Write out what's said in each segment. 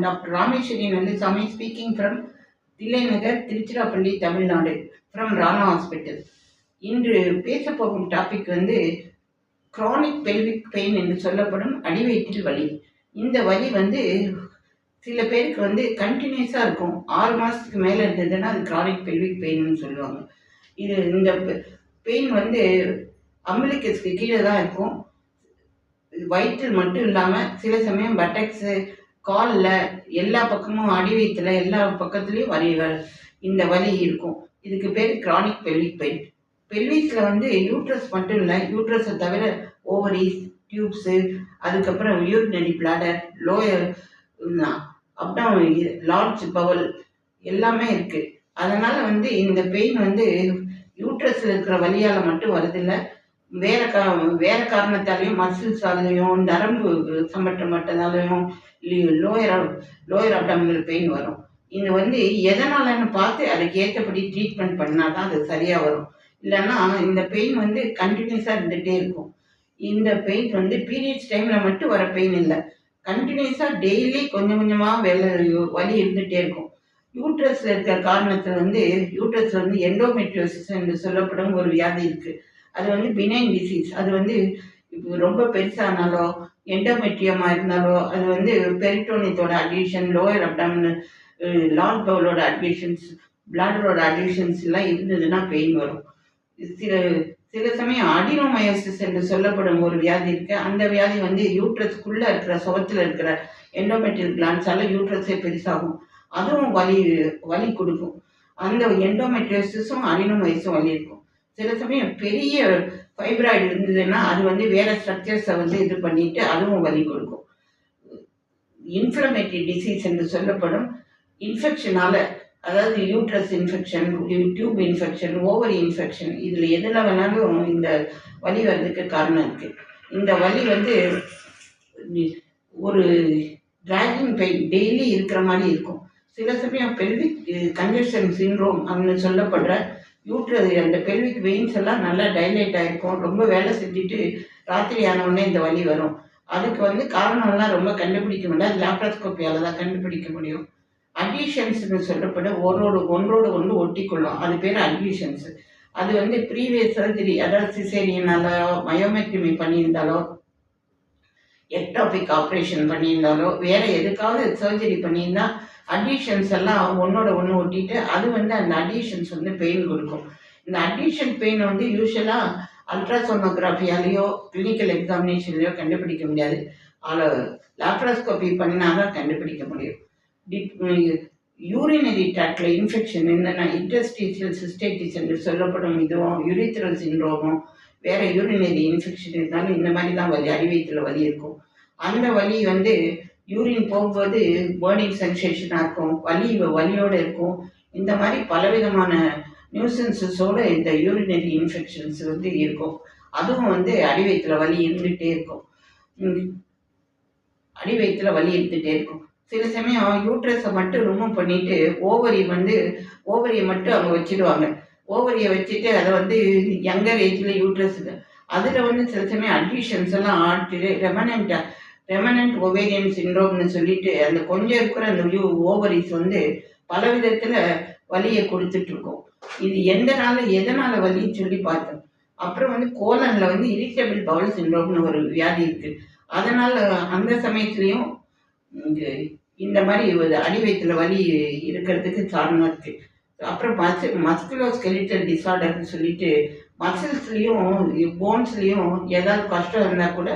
Doctor ராமேஸ்வரியன் வந்து Sami speaking from Thillainagar Tiruchirappalli Tamil Nadu from Rama hospital இன்று பேச போகும் டாபிக் வந்து க்ரானிக் பெல்விக் பெயின் என்று சொல்லப்படும் அடிவயிற்றில் வலி. இந்த வலி வந்து சில பேருக்கு வந்து கண்டினியூஸாக இருக்கும். ஆறு மாதத்துக்கு மேலே இருந்ததுன்னா அது க்ரானிக் பெல்விக் பெயின்னு சொல்லுவாங்க. இது இந்த பெயின் வந்து அம்பிளிக்கஸ்க்கு கீழே தான் இருக்கும். வயிற்றில் மட்டும் இல்லாமல் சில சமயம் பட்டக்ஸு காலில் எல்லா பக்கமும் அடி வயிற்றுல எல்லா பக்கத்துலேயும் வலி வ- இந்த வலி இருக்கும். இதுக்கு பேர் கிரானிக் பெல்விக் பெயின் பெல்விஸில் வந்து யூட்ரஸ் மட்டும் இல்லை யூட்ரஸை தவிர ஓவரிஸ் டியூப்ஸு அதுக்கப்புறம் urinary bladder lower abdomen large bowel எல்லாமே இருக்குது அதனால் வந்து இந்த பெயின் வந்து யூட்ரஸில் இருக்கிற வழியால் மட்டும் வருதில்லை. வேற கா வேற காரணத்தாலையும் மசில்ஸாலையும் நரம்பு சம்பந்தப்பட்டதாலையும் லோயர் லோயர் அப்டாமினல் பெயின் வரும். இது வந்து எதனாலன்னு பார்த்து அதுக்கு ஏற்றபடி ட்ரீட்மெண்ட் பண்ணால் தான் அது சரியாக வரும். இல்லைன்னா இந்த பெயின் வந்து கண்டினியூஸாக இருந்துகிட்டே இருக்கும். இந்த பெயின் வந்து பீரியட்ஸ் டைமில் மட்டும் வர பெயின் இல்லை. கண்டினியூஸாக டெய்லி கொஞ்சம் கொஞ்சமாக வெள்ள வலி இருந்துகிட்டே இருக்கும். யூட்ரஸில் இருக்கிற காரணத்தில் வந்து யூட்ரஸில் வந்து எண்டோமெட்ரியோசிஸ் என்று சொல்லப்படும் ஒரு வியாதி இருக்குது அது வந்து பினைன் டிசீஸ் அது வந்து இப்போ ரொம்ப பெருசானாலோ எண்டோமெட்ரியமாக இருந்தாலோ அது வந்து பெரிட்டோனியத்தோட அட்மிஷன் லோயர் அப்டாமினல் லார்ஜ் பவுலோட அட்மிஷன்ஸ் பிளாடரோட அட்மிஷன்ஸ் எல்லாம் இருந்ததுன்னா பெயின் வரும். சில சில சமயம் அடினோமயோசிஸ் என்று சொல்லப்படும் ஒரு வியாதி இருக்கு. அந்த வியாதி வந்து யூட்ரஸ்க்குள்ளே இருக்கிற சுகத்தில் இருக்கிற எண்டோமெட்ரியல் கிளான்ஸால யூட்ரஸே பெருசாகும். அதுவும் வலி வலி கொடுக்கும். அந்த எண்டோமெட்ரியோசிஸும் அடினோமயோஸும் வலி இருக்கும். சில சமயம் பெரிய ஃபைப்ராய்டு இருந்ததுன்னா அது வந்து வேற ஸ்ட்ரக்சர்ஸை வந்து இது பண்ணிட்டு அதுவும் வலி கொடுக்கும். இன்ஃப்ளமேட்டரி டிசீஸ் என்று சொல்லப்படும் இன்ஃபெக்ஷனால அதாவது uterus infection tube infection ovary infection இதில் எதில் வேணாலும் இந்த வலி வர்றதுக்கு காரணம் இருக்குது இந்த வலி வந்து ஒரு டிராகிங் பெயின் டெய்லி இருக்கிற மாதிரி இருக்கும். சில சமயம் பெல்விக் கன்ஜெஷன் சிண்ட்ரோம் அப்படின்னு சொல்லப்படுற யூட்ரு அந்த பெல்விக் வெயின்ஸ் எல்லாம் நல்லா டைலேட் ஆகிருக்கும் ரொம்ப வேலை செஞ்சுட்டு ராத்திரி ஆனவுடனே இந்த வலி வரும். அதுக்கு வந்து காரணம்லாம் ரொம்ப கண்டுபிடிக்க முடியாது. லேப்ராஸ்கோப்பியால் தான் கண்டுபிடிக்க முடியும். அட்யூஷன்ஸ்னு சொல்லப்பட ஒன்றோடு ஒன்றோடு ஒன்று ஒட்டிக்கொள்ளும். அது பேர் அட்யூஷன்ஸ் அது வந்து ப்ரீவியஸ் சர்ஜரி அதாவது சிசேரியனாலோ மயோமெக்டமி பண்ணியிருந்தாலோ எக்டாபிக் ஆப்ரேஷன் பண்ணியிருந்தாலோ வேற எதுக்காவது சர்ஜரி பண்ணியிருந்தா அடிஷன்ஸ் எல்லாம் ஒன்றோட ஒன்று ஒட்டிட்டு அது வந்து அந்த அடிஷன்ஸ் வந்து பெயின் கொடுக்கும். இந்த அடிஷன் பெயின் வந்து யூஸ்வலாக அல்ட்ராசோனோகிராஃபியாலேயோ கிளினிக்கல் எக்ஸாமினேஷன்லேயோ கண்டுபிடிக்க முடியாது. அதில் லாப்ராஸ்கோபி பண்ணால் தான் கண்டுபிடிக்க முடியும். டிப் யூரினரி ட்ராக்டில் இன்ஃபெக்ஷன் என்னென்னா இன்டஸ்டீசியல் சிஸ்டைட்டிஸ் என்று சொல்லப்படும் இதுவும் யூரித்ரல் சின்ரோமும் வேறு யூரினரி இன்ஃபெக்ஷன் இருந்தாலும் இந்த மாதிரி தான் வலி அடிவயத்தில் வலி இருக்கும். அந்த வலி வந்து யூரின் போகும்போது பேர்னிங் சென்சேஷனாக இருக்கும் வலி வலியோடு இருக்கும். இந்த மாதிரி பலவிதமான நியூசன்சஸோடு இந்த யூரினரி இன்ஃபெக்ஷன்ஸ் வந்து இருக்கும். அதுவும் வந்து அடிவயத்தில் வலி இருந்துகிட்டே இருக்கும். அடி அடிவயத்தில் வலி இருந்துகிட்டே இருக்கும். சில சமயம் யூட்ரஸை மட்டும் ரிமூவ் பண்ணிட்டு ஓவரி வந்து ஓவரியை மட்டும் அவங்க வச்சிடுவாங்க. ஓவரியை வச்சுட்டு அதை வந்து யங்கர் ஏஜில் யூட்ரஸ் அதில் வந்து சில சமயம் அட்மிஷன்ஸ் எல்லாம் ஆட்டு ரெமனண்ட்டாக ரெமனண்ட் ஓவேரியன் சின்ரோம்னு சொல்லிட்டு அந்த கொஞ்சம் இருக்கிற அந்த யூ ஓவரிஸ் வந்து பல விதத்தில் வலியை கொடுத்துட்டு இருக்கோம் இது எந்த நாள் எதனால் வலின்னு சொல்லி பார்த்தோம். அப்புறம் வந்து கோலனில் வந்து இரிட்டபிள் பவுல் சின்ரோம்னு ஒரு வியாதி இருக்குது அதனால் அந்த சமயத்துலேயும் இந்த மாதிரி ஒரு அடிவயத்தில் வலி இருக்கிறதுக்கு காரணம் இருக்கு. அப்புறம் மசி மஸ்குலோ ஸ்கெலிட்டல் டிசார்டர்னு சொல்லிட்டு மசில்ஸ்லேயும் போன்ஸ்லேயும் ஏதாவது கஷ்டம் இருந்தால் கூட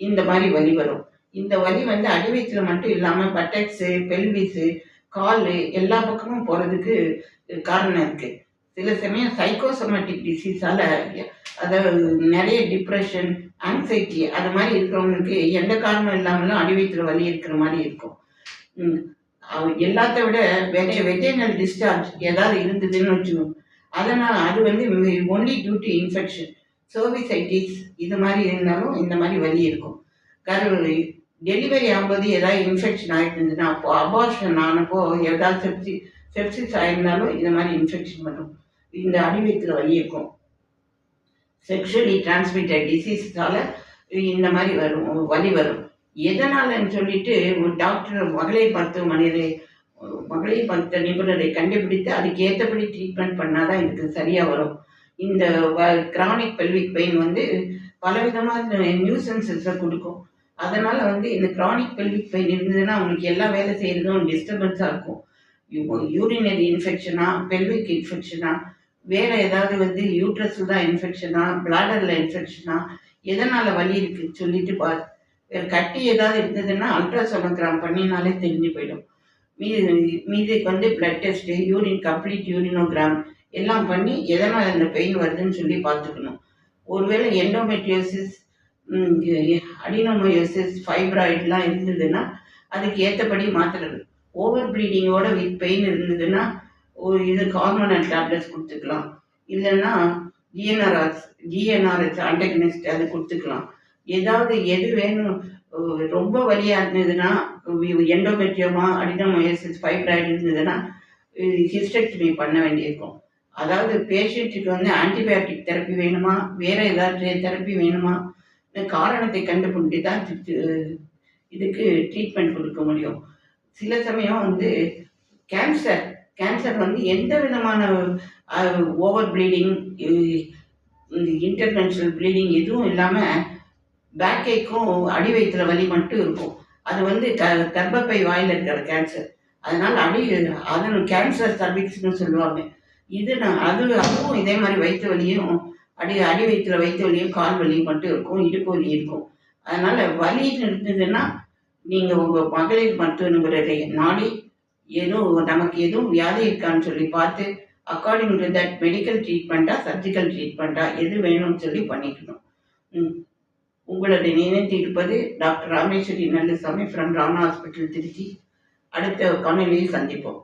இந்த மாதிரி வலி வரும். இந்த வலி வந்து அடிவயத்தில் மட்டும் இல்லாமல் பட்டக்ஸு பெல்விஸு கால் எல்லா பக்கமும் போகிறதுக்கு காரணம் இருக்குது சில சமயம் சைக்கோசோமேட்டிக் டிசீஸால் அதாவது நிறைய டிப்ரெஷன் ஆங்ஸைட்டி அது மாதிரி இருக்கிறவங்களுக்கு எந்த காரணம் இல்லாமலும் அடிவயத்தில் வலி இருக்கிற மாதிரி இருக்கும். எல்லாத்த விட வெஜ வெஜைனல் டிஸ்சார்ஜ் ஏதாவது இருந்ததுன்னு வச்சுக்கோங்க அதனால் அது வந்து only due to infection cervicitis இது மாதிரி இருந்தாலும் இந்த மாதிரி வலி இருக்கும். கரு டெலிவரி ஆகும்போது ஏதாவது இன்ஃபெக்ஷன் ஆகிட்டு இருந்ததுன்னா அப்போ அபார்ஷன் ஆனப்போ ஏதாவது செப்சி செப்சிஸ் ஆயிருந்தாலும் இந்த மாதிரி இன்ஃபெக்ஷன் வரும். இந்த அடிவயத்தில் வலி இருக்கும். செக்ஷுவலி டிரான்ஸ்மிட்டட் டிசீஸ்னால இந்த மாதிரி வரும் வலி வரும். எதனாலன்னு சொல்லிட்டு ஒரு டாக்டர் மகளிர் மருத்துவமனையிலே மகளிர் மருத்துவ நிபுணரை கண்டுபிடித்து அதுக்கு ஏற்றபடி ட்ரீட்மெண்ட் பண்ணாதான் இதுக்கு சரியாக வரும். இந்த கிரானிக் பெல்விக் பெயின் வந்து பலவிதமான நியூசன்சஸை கொடுக்கும். அதனால் வந்து இந்த கிரானிக் பெல்விக் பெயின் இருந்ததுன்னா அவங்களுக்கு எல்லா வேலை செய்கிறதும் டிஸ்டர்பன்ஸாக இருக்கும். யூரினரி இன்ஃபெக்ஷனா பெல்விக் இன்ஃபெக்ஷனா வேறு ஏதாவது வந்து யூட்ரஸ் தான் இன்ஃபெக்ஷனா பிளாடர்ல இன்ஃபெக்ஷனா எதனால் வலி இருக்குன்னு சொல்லிட்டு பா வேற கட்டி ஏதாவது இருந்ததுன்னா அல்ட்ராசோனோகிராம் பண்ணினாலே தெரிஞ்சு போயிடும். மீது மீதுக்கு வந்து blood test urine complete urinogram எல்லாம் பண்ணி எதனால் இந்த பெயின் வருதுன்னு சொல்லி பார்த்துக்கணும். ஒருவேளை எண்டோமெட்ரியோசிஸ் அடினோமயோசிஸ் ஃபைப்ராய்ட்லாம் இருந்ததுன்னா அதுக்கு ஏற்றபடி மாத்திரது ஓவர் ப்ளீடிங்கோட வித் பெயின் இருந்ததுன்னா ஒரு இது ஹார்மோனல் டேப்லெட்ஸ் கொடுத்துக்கலாம். இல்லைன்னா ஜிஎன்ஆர்எஸ் ஜிஎன்ஆர்எஸ் ஆண்டகனிஸ்ட் அது கொடுத்துக்கலாம். ஏதாவது எது வேணும் ரொம்ப வலியாக இருந்ததுன்னா எண்டோமெட்ரியமா அடினோமயோசிஸ் ஃபைப்ராய்டு இருந்ததுன்னா ஹிஸ்டெக்டமி பண்ண வேண்டியிருக்கும். அதாவது பேஷண்ட்டுக்கு வந்து ஆன்டிபயோட்டிக் தெரப்பி வேணுமா? வேற ஏதாவது தெரப்பி வேணுமா? காரணத்தை கண்டுபிடித்து தான் இதுக்கு ட்ரீட்மெண்ட் கொடுக்க முடியும். சில சமயம் வந்து கேன்சர் கேன்சர் வந்து எந்த விதமான ஓவர் ப்ளீடிங் இன்டர்மென்ஷனல் ப்ளீடிங் எதுவும் இல்லாமல் பேக்கேக்கும் அடி வயிற்றுல வலி மட்டும் இருக்கும். அது வந்து க கர்ப்பப்பை வாயில் இருக்கிற கேன்சர் அதனால் அடி அதன் கேன்சர் சர்விக்ஸ்னு சொல்லுவாங்க. இது நான் அது அதுவும் இதே மாதிரி வயிற்று வலியும் அடி அடி வயிற்றுல வயிற்று வலியும் கால் வலியும் மட்டும் இருக்கும் இடுப்பு வலி இருக்கும். அதனால் வலி இருந்ததுன்னா நீங்கள் உங்கள் மகளிர் மருத்துவ நிபுணரை நாடி எதுவும் நமக்கு எதுவும் வியாதி இருக்கான்னு சொல்லி பார்த்து அக்கார்டிங் டு தட் மெடிக்கல் ட்ரீட்மெண்ட்டா சர்ஜிக்கல் ட்ரீட்மெண்ட்டா எது வேணும்னு சொல்லி பண்ணிக்கணும். ம். உங்களுடைய நினைத்து இருப்பது doctor Rameswari Nallasamy from Rama hospital Trichy. அடுத்த காணொலியில் சந்திப்போம்.